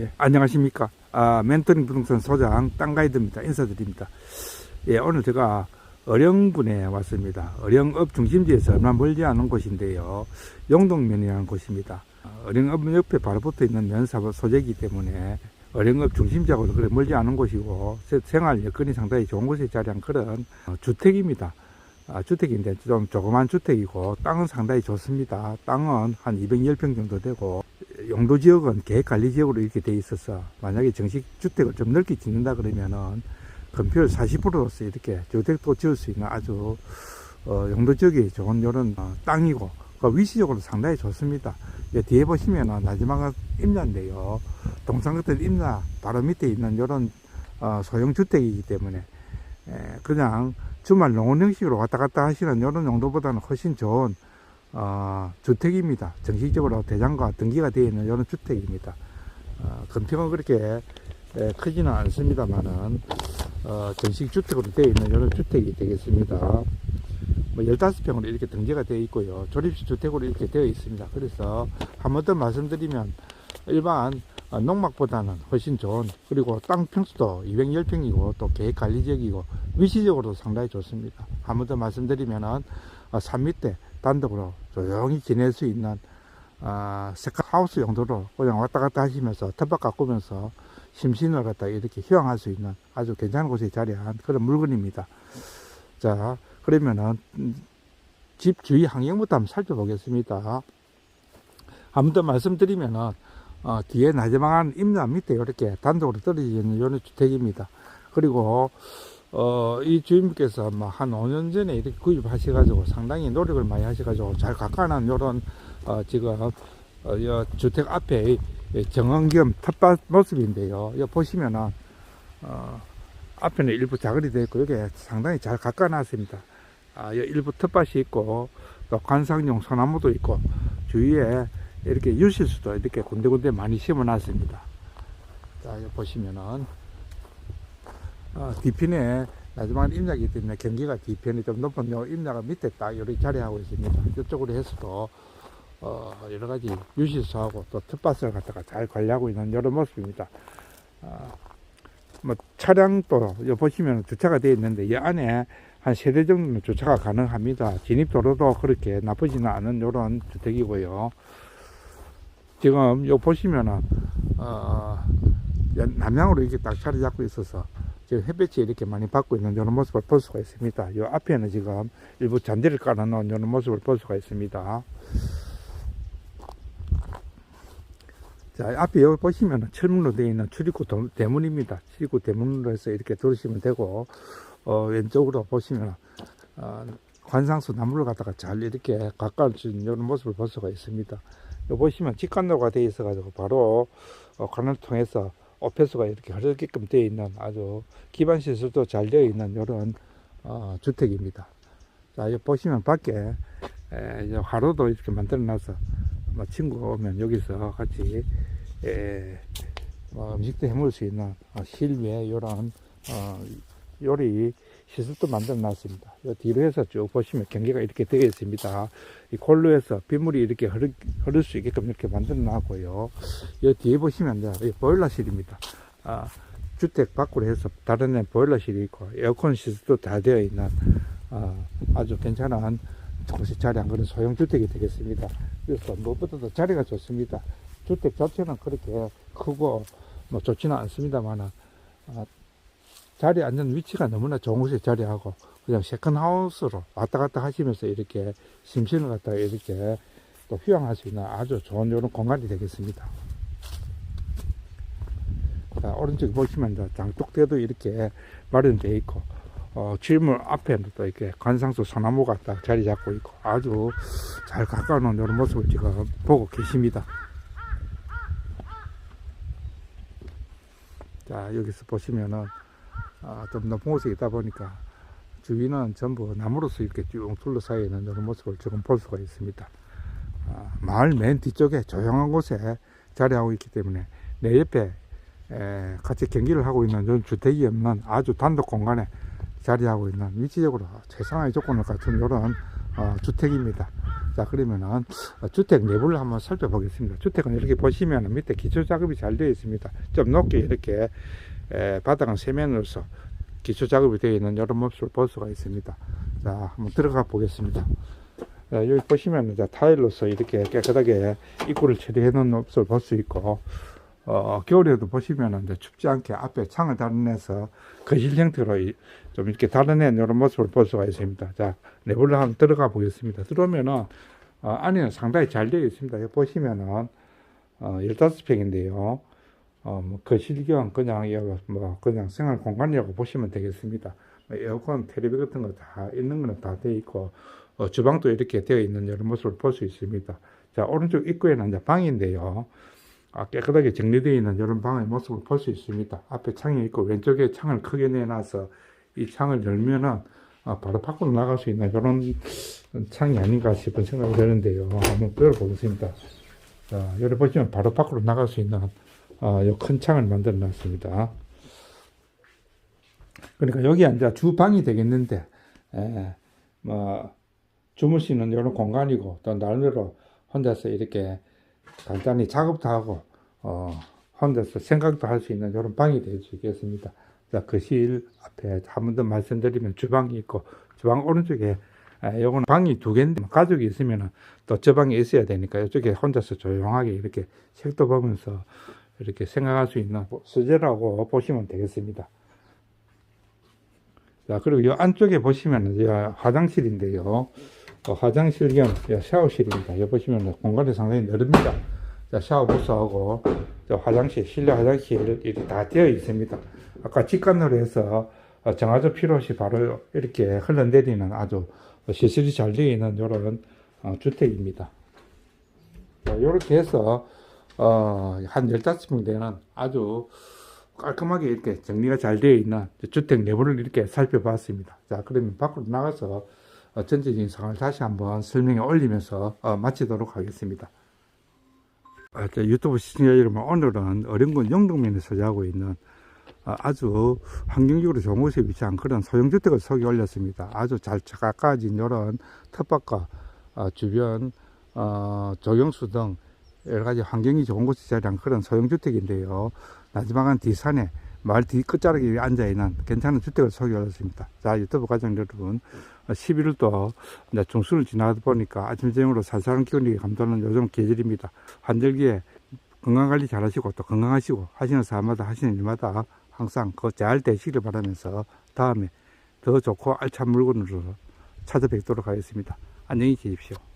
예, 안녕하십니까. 아, 멘토링 부동산 소장 땅가이드입니다. 인사드립니다. 예, 오늘 제가 어령군에 왔습니다. 어령읍 중심지에서 얼마 멀지 않은 곳인데요. 용동면이라는 곳입니다. 어령읍 옆에 바로 붙어 있는 면사업 소재이기 때문에 어령읍 중심지하고 그래 멀지 않은 곳이고 세- 생활 여건이 상당히 좋은 곳에 자리한 그런 어, 주택입니다. 아, 주택인데 좀 조그만 주택이고 땅은 상당히 좋습니다. 땅은 한 210평 정도 되고 용도 지역은 계획관리 지역으로 이렇게 돼 있어서 만약에 정식 주택을 좀 넓게 짓는다 그러면은 건폐율 40%로서 이렇게 주택도 지을 수 있는 아주 어, 용도 지역이 좋은 이런 어, 땅이고 그 위치적으로 상당히 좋습니다. 예, 뒤에 보시면은 마지막은 임야인데요. 동산 같은 임야 바로 밑에 있는 이런 어, 소형 주택이기 때문에 에, 그냥 주말 농원 형식으로 왔다 갔다 하시는 이런 용도보다는 훨씬 좋은 어, 주택입니다. 정식적으로 대장과 등기가 되어 있는 이런 주택입니다. 어, 건평은 그렇게 에, 크지는 않습니다만은 어, 정식 주택으로 되어 있는 이런 주택이 되겠습니다. 뭐 15평으로 이렇게 등재가 되어 있고요. 조립식 주택으로 이렇게 되어 있습니다. 그래서 한 번 더 말씀드리면 일반 어, 농막보다는 훨씬 좋은 그리고 땅 평수도 210평이고 또 계획 관리 지역이고 위치적으로도 상당히 좋습니다. 한 번 더 말씀드리면은 어, 산 밑에 단독으로 조용히 지낼 수 있는 아, 세컨 하우스 용도로 그냥 왔다 갔다 하시면서 텃밭 가꾸면서 심신을 갖다 이렇게 휴양할 수 있는 아주 괜찮은 곳에 자리한 그런 물건입니다. 자, 그러면은 음, 집 주위 환경부터 한번 살펴보겠습니다. 한 번 더 말씀드리면은 어, 뒤에 나지막한 임야 밑에 이렇게 단독으로 떨어져 있는 이런 주택입니다. 그리고 어, 이 주인분께서 뭐한 5년 전에 이렇게 구입하셔가지고 상당히 노력을 많이 하셔가지고 잘 가까운 요런 어, 지금 어, 이 주택 앞에 이 정원 겸 텃밭 모습인데요. 여기 보시면은 어, 앞에는 일부 자글이 되어 있고 여기 상당히 잘 가까워놨습니다. 아, 여기 일부 텃밭이 있고 또 관상용 소나무도 있고 주위에 이렇게 유실수도 이렇게 군데군데 많이 심어 놨습니다. 자, 여기 보시면은 어, 뒤편에 마지막 임야이기 때문에 경기가 뒤편이 좀 높은 요 임야가 밑에 딱 이렇게 자리하고 있습니다. 이쪽으로 해서도 어, 여러 가지 유실수하고 또 텃밭을 갖다가 잘 관리하고 있는 이런 모습입니다. 어, 뭐 차량도 여기 보시면 주차가 되어 있는데 이 안에 한 세 대 정도는 주차가 가능합니다. 진입도로도 그렇게 나쁘지는 않은 이런 주택이고요. 지금 여기 보시면은 어, 연- 남향으로 이렇게 딱 자리 잡고 있어서 지금 햇볕이 이렇게 많이 받고 있는 이런 모습을 볼 수가 있습니다. 이 앞에는 지금 일부 잔디를 깔아놓은 이런 모습을 볼 수가 있습니다. 자, 앞에 여기 보시면 철문으로 되어 있는 출입구 도- 대문입니다. 출입구 대문으로 해서 이렇게 들으시면 되고, 어, 왼쪽으로 보시면, 어, 관상수 나무를 갖다가 잘 이렇게 가까워진 이런 모습을 볼 수가 있습니다. 여기 보시면 직관로가 되어 있어가지고 바로 어, 관을 통해서 오폐수가 이렇게 흐르게끔 되어 있는 아주 기반 시설도 잘 되어 있는 이런 어, 주택입니다. 자, 여기 보시면 밖에 에, 이제 화로도 이렇게 만들어 놔서 뭐 친구가 오면 여기서 같이 에, 뭐 음식도 해 먹을 수 있는 어, 실외 이런 어, 요리 시설도 만들어 놨습니다. 요 뒤로 해서 쭉 보시면 경계가 이렇게 되어 있습니다. 이 골로에서 빗물이 이렇게 흐르, 흐를 수 있게끔 이렇게 만들어 놨고요. 이 뒤에 보시면 이 보일러실입니다. 아, 주택 밖으로 해서 다른 애 보일러실이 있고 에어컨 시설도 다 되어 있는 아, 아주 괜찮은 곳에 자리한 그런 소형 주택이 되겠습니다. 그래서 무엇보다도 자리가 좋습니다. 주택 자체는 그렇게 크고 뭐 좋지는 않습니다만 아, 자리에 앉는 위치가 너무나 좋은 곳에 자리하고 그냥 세컨하우스로 왔다 갔다 하시면서 이렇게 심신을 갖다가 이렇게 또 휴양할 수 있는 아주 좋은 이런 공간이 되겠습니다. 자, 오른쪽에 보시면 장독대도 이렇게 마련되어 있고 어, 질문 앞에는 또 이렇게 관상수 소나무가 딱 자리 잡고 있고 아주 잘 가까운 이런 모습을 지금 보고 계십니다. 자, 여기서 보시면은 아, 좀 높은 곳에 있다 보니까 주위는 전부 나무로서 이렇게 쭉 둘러싸여 있는 이런 모습을 지금 볼 수가 있습니다. 아, 마을 맨 뒤쪽에 조용한 곳에 자리하고 있기 때문에 내 옆에 에, 같이 경기를 하고 있는 이런 주택이 없는 아주 단독 공간에 자리하고 있는 위치적으로 최상의 조건을 갖춘 이런 어, 주택입니다. 자, 그러면은 어, 주택 내부를 한번 살펴보겠습니다. 주택은 이렇게 보시면 밑에 기초 작업이 잘 되어 있습니다. 좀 높게 이렇게 에, 바닥은 세면으로서 기초 작업이 되어 있는 이런 모습을 볼 수가 있습니다. 자, 한번 들어가 보겠습니다. 자, 여기 보시면 이제 타일로서 이렇게 깨끗하게 입구를 처리해 놓은 모습을 볼 수 있고, 어, 겨울에도 보시면 이제 춥지 않게 앞에 창을 달아내서 거실 형태로 이- 좀 이렇게 달아낸 이런 모습을 볼 수가 있습니다. 자, 내부를 한번 들어가 보겠습니다. 들어오면은, 어, 안에는 상당히 잘 되어 있습니다. 여기 보시면은, 어, 15평인데요. 어, 뭐, 거실경 그냥, 이거 뭐, 그냥 생활 공간이라고 보시면 되겠습니다. 뭐 에어컨, 텔레비 같은 거 다 있는 거는 다 되어 있고, 어, 주방도 이렇게 되어 있는 이런 모습을 볼 수 있습니다. 자, 오른쪽 입구에는 이제 방인데요. 아, 깨끗하게 정리되어 있는 이런 방의 모습을 볼 수 있습니다. 앞에 창이 있고, 왼쪽에 창을 크게 내놔서 이 창을 열면은, 아, 바로 밖으로 나갈 수 있는 이런 창이 아닌가 싶은 생각이 드는데요. 한번 열어보겠습니다. 자, 여기 보시면 바로 밖으로 나갈 수 있는, 아, 이큰 창을 만들어 놨습니다. 그러니까 여기 이제 주방이 되겠는데, 에, 뭐, 주무시는 이런 공간이고, 또 나름대로 혼자서 이렇게 간단히 작업도 하고, 어, 혼자서 생각도 할 수 있는 이런 방이 될 수 있겠습니다. 자, 거실 앞에 한 번 더 말씀드리면 주방이 있고, 주방 오른쪽에, 아, 요거는 방이 두 개인데, 가족이 있으면은 또저 방에 있어야 되니까 이쪽에 혼자서 조용하게 이렇게 책도 보면서 이렇게 생각할 수 있는 수제라고 보시면 되겠습니다. 자, 그리고 이 안쪽에 보시면은 이 화장실인데요. 어, 화장실 겸이 샤워실입니다. 여기 보시면 공간이 상당히 넓습니다. 자, 샤워 부스하고 저 화장실, 실내 화장실 이렇게 다 되어 있습니다. 아까 직관으로 해서 어, 정화조 필요 없이 바로 이렇게 흘러내리는 아주 시설이 잘 되어 있는 이런 어, 주택입니다. 이렇게 해서 어, 한 15평 되는 아주 깔끔하게 이렇게 정리가 잘 되어 있는 주택 내부를 이렇게 살펴봤습니다. 자, 그러면 밖으로 나가서 어, 전체적인 상황을 다시 한번 설명해 올리면서 어, 마치도록 하겠습니다. 아, 저 유튜브 시청자 여러분, 오늘은 어령군 영동면에 소재하고 있는 어, 아주 환경적으로 좋은 곳에 위치한 그런 소형주택을 소개 올렸습니다. 아주 잘 가까워진 이런 텃밭과 어, 주변 어, 조경수 등 여러 가지 환경이 좋은 곳에 자리한 그런 소형주택인데요. 마지막은 뒤산에 마을 뒤 끝자락에 앉아 있는 괜찮은 주택을 소개하였습니다. 자, 유튜브 가정 여러분, 11월도 이제 중순을 지나다 보니까 아침 저녁으로 살살한 기운이 감도는 요즘 계절입니다. 환절기에 건강 관리 잘 하시고 또 건강하시고 하시는 사람마다 하시는 일마다 항상 그 잘 되시길 바라면서 다음에 더 좋고 알찬 물건으로 찾아뵙도록 하겠습니다. 안녕히 계십시오.